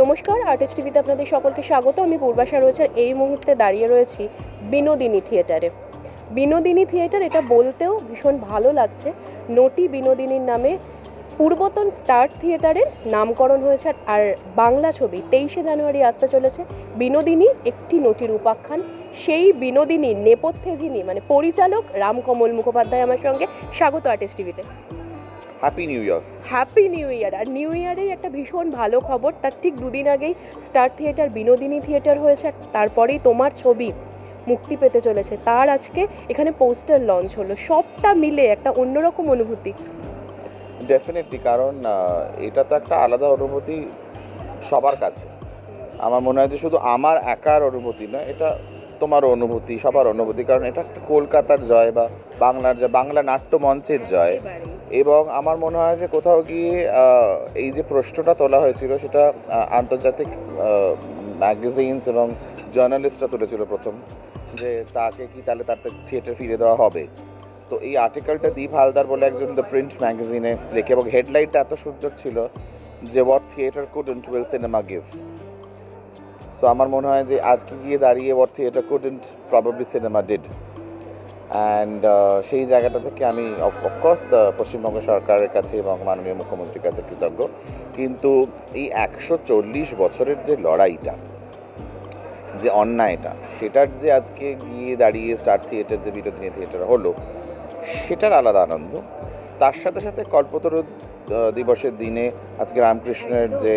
নমস্কার আর্টিস্ট টিভিতে আপনাদের সকলকে স্বাগত। আমি পূর্বাশা রয়েছে, এই মুহূর্তে দাঁড়িয়ে রয়েছি বিনোদিনী থিয়েটারে। বিনোদিনী থিয়েটার, এটা বলতেও ভীষণ ভালো লাগছে। নটি বিনোদিনীর নামে পূর্বতন স্টার থিয়েটারের নামকরণ হয়েছে, আর- বাংলা ছবি তেইশে জানুয়ারি আসতে চলেছে। বিনোদিনী একটি নটির উপাখ্যান। সেই বিনোদিনীর নেপথ্যে যিনি মানে পরিচালক রামকমল মুখোপাধ্যায় আমার সঙ্গে। স্বাগত আর্টিস্ট টিভিতে happy new year happy new year আর নিউ ইয়ারেই একটা ভীষণ ভালো খবর। তার ঠিক দুদিন আগেই স্টার থিয়েটার বিনোদিনী থিয়েটার হয়েছে তারপরেই তোমার ছবি মুক্তি পেতে চলেছে। তার আজকে এখানে পোস্টার লঞ্চ হলো। সবটা মিলে একটা অন্যরকম অনুভূতি। ডেফিনেটলি কারণ এটা তো একটা আলাদা অনুভূতি সবার কাছে। আমার মনে হয় যে শুধু আমার একার অনুভূতি না এটা তোমার অনুভূতি সবার অনুভূতি। কারণ এটা একটা কলকাতার জয় বা বাংলার জয় বাংলা নাট্য মঞ্চের জয় এবং আমার মনে হয় যে কোথাও গিয়ে এই যে প্রশ্নটা তোলা হয়েছিল সেটা আন্তর্জাতিক ম্যাগাজিনস এবং জার্নালিস্টরা তুলেছিল প্রথম, যে তাকে কি তাহলে তার থিয়েটার ফিরে দেওয়া হবে। তো এই আর্টিকেলটা দীপ হালদার বলে একজন দ্য প্রিন্ট ম্যাগাজিনে লেখে এবং হেডলাইনটা এত সুন্দর ছিল যে what theatre could couldn't will cinema give so আমার মনে হয় যে আজকে গিয়ে দাঁড়িয়ে what theatre couldn't probably cinema did and সেই জায়গাটা থেকে আমি অফকোর্স পশ্চিমবঙ্গ সরকারের কাছে এবং মাননীয় মুখ্যমন্ত্রীর কাছে কৃতজ্ঞ। কিন্তু এই একশো চল্লিশ বছরের যে লড়াইটা, যে অন্যায়টা, সেটার যে আজকে গিয়ে দাঁড়িয়ে স্টার থিয়েটার যে বিনোদিনী থিয়েটার হলো, সেটার আলাদা আনন্দ। তার সাথে সাথে কল্পতরু দিবসের দিনে আজকে রামকৃষ্ণের যে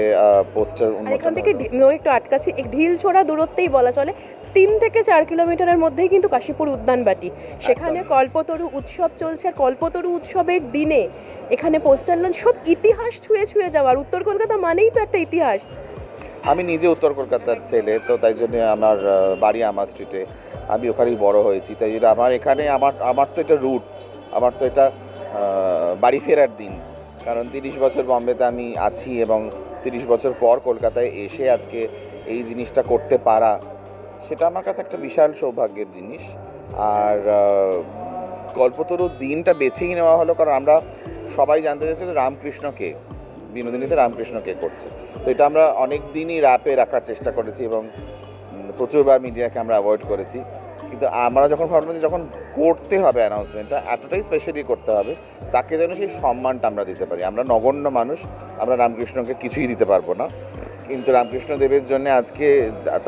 পোস্টার এখান থেকে একটু আটকাছি এক ঢিল ছোড়া দূরত্বেই বলা চলে। তিন থেকে চার কিলোমিটারের মধ্যেই কিন্তু কাশীপুর উদ্যানবাটি সেখানে কল্পতরু উৎসব চলছে। আর কল্পতরু উৎসবের দিনে এখানে পোস্টার লঞ্চ সব ইতিহাস ছুঁয়ে ছুঁয়ে যাওয়ার। উত্তর কলকাতা মানেই তো একটা ইতিহাস। আমি নিজে উত্তর কলকাতার ছেলে তো তাই জন্য আমার বাড়ি আমার স্ট্রিটে আমি ওখানেই বড় হয়েছি। তাই জন্য আমার এখানে আমার আমার তো এটা রুটস আমার তো এটা বাড়ি ফেরার দিন। কারণ তিরিশ বছর বম্বেতে আমি আছি এবং তিরিশ বছর পর কলকাতায় এসে আজকে এই জিনিসটা করতে পারা সেটা আমার কাছে একটা বিশাল সৌভাগ্যের জিনিস। আর আহ, কল্পতরু দিনটা বেছেই নেওয়া হলো কারণ আমরা সবাই জানতে চাইছি যে রামকৃষ্ণকে বিনোদিনীতে রামকৃষ্ণকে করছে। তো এটা আমরা অনেক দিনই র্যাপে রাখার চেষ্টা করেছি এবং প্রচুরবার মিডিয়াকে আমরা অ্যাভয়েড করেছি। কিন্তু আমরা যখন ভাবলাম যে যখন করতে হবে অ্যানাউন্সমেন্টটা এতটাই স্পেশালি করতে হবে, তাকে যেন সেই সম্মানটা আমরা দিতে পারি। আমরা নগণ্য মানুষ, আমরা রামকৃষ্ণকে কিছুই দিতে পারব না। কিন্তু রামকৃষ্ণ দেবের জন্য আজকে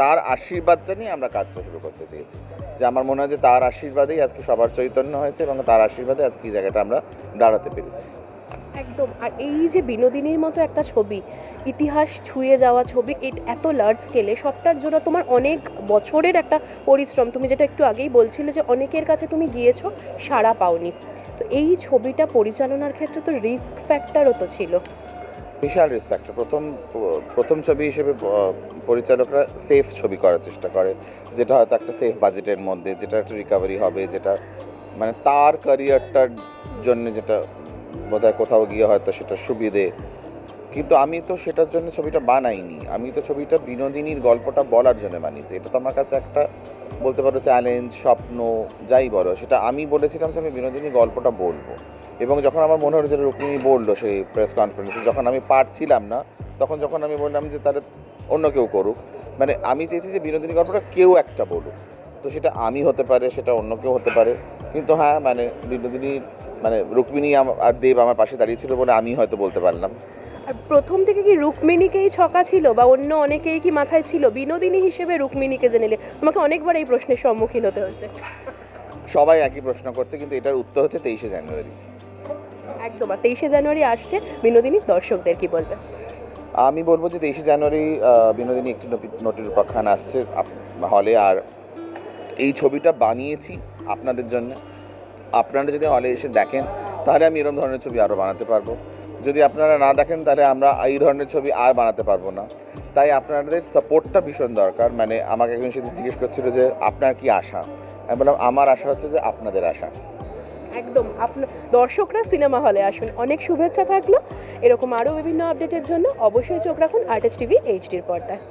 তার আশীর্বাদটা নিয়ে আমরা কাজটা শুরু করতে চেয়েছি। যে আমার মনে হয় যে তার আশীর্বাদেই আজকে সবার চৈতন্য হয়েছে এবং তার আশীর্বাদে আজকে এই জায়গাটা আমরা দাঁড়াতে পেরেছি। একদম। আর এই যে বিনোদিনীর মতো একটা ছবি, ইতিহাস ছুঁয়ে যাওয়া ছবি এট- এত লার্জ স্কেলে সবটার জন্য তোমার অনেক বছরের একটা পরিশ্রম। তুমি যেটা একটু আগেই বলছিলে যে অনেকের কাছে তুমি গিয়েছো, সাড়া পাওনি। তো এই ছবিটা পরিচালনার ক্ষেত্রে তো রিস্ক ফ্যাক্টরও তো ছিল। বিশাল রেসপেক্ট প্রথম প্রথম ছবি হিসেবে পরিচালকরা সেফ ছবি করার চেষ্টা করে, যেটা হয়তো একটা সেফ বাজেটের মধ্যে, যেটা একটা রিকভারি হবে, যেটা মানে তার ক্যারিয়ারটার জন্য যেটা বোধহয় কোথাও গিয়ে হয়তো সেটা সুবিধে। কিন্তু আমি তো সেটার জন্য ছবিটা বানাইনি। আমি তো ছবিটা বিনোদিনীর গল্পটা বলার জন্য বানিয়েছি। এটা তো আমার কাছে একটা বলতে পারো চ্যালেঞ্জ স্বপ্ন, যাই বলো। সেটা আমি বলেছিলাম যে আমি বিনোদিনীর গল্পটা বলব। এবং যখন আমার মনে হলো যে রুক্মিণী বলল সেই প্রেস কনফারেন্সে যখন আমি পারছিলাম না, তখন যখন আমি বললাম যে তাহলে অন্য কেউ করুক মানে আমি চেয়েছি যে বিনোদিনী গল্পটা কেউ একটা বলুক। তো সেটা আমি হতে পারে, সেটা অন্য কেউ হতে পারে। কিন্তু হ্যাঁ মানে বিনোদিনীর মানে রুক্মিণী আর দেব আমার পাশে দাঁড়িয়েছিল বলে আমি হয়তো বলতে পারলাম। আর প্রথম থেকে কি রুক্মিণীকেই ছকা ছিল বা অন্য অনেকেই কি মাথায় ছিল? বিনোদিনী হিসেবে রুক্মিণীকে জেনে নিলে তোমাকে অনেকবার এই প্রশ্নের সম্মুখীন হতে হচ্ছে সবাই একই প্রশ্ন করছে কিন্তু এটার উত্তর হচ্ছে তেইশে জানুয়ারি। একদম আর তেইশে জানুয়ারি আসছে বিনোদিনী দর্শকদের কি বলবে? আমি বলব যে তেইশে জানুয়ারি বিনোদিনী একটি নটির উপাখ্যান আসছে হলে আর এই ছবিটা বানিয়েছি আপনাদের জন্য। আপনারা যদি হলে এসে দেখেন, তাহলে আমি এরকম ধরনের ছবি আরও বানাতে পারব। যদি আপনারা না দেখেন, তাহলে আমরা এই ধরনের ছবি আর বানাতে পারব না। তাই আপনাদের সাপোর্টটা ভীষণ দরকার। মানে আমাকে একজন সেদিন জিজ্ঞেস করছিল যে, আপনার কি আশা? আমি বললাম, আমার আশা হচ্ছে যে আপনাদের আশা। একদম। আপনার দর্শকরা সিনেমা হলে আসুন অনেক শুভেচ্ছা থাকল। এরকম আরও বিভিন্ন আপডেটের জন্য অবশ্যই চোখ রাখুন আর্টিস্ট টিভি এইচডির পর্দায়।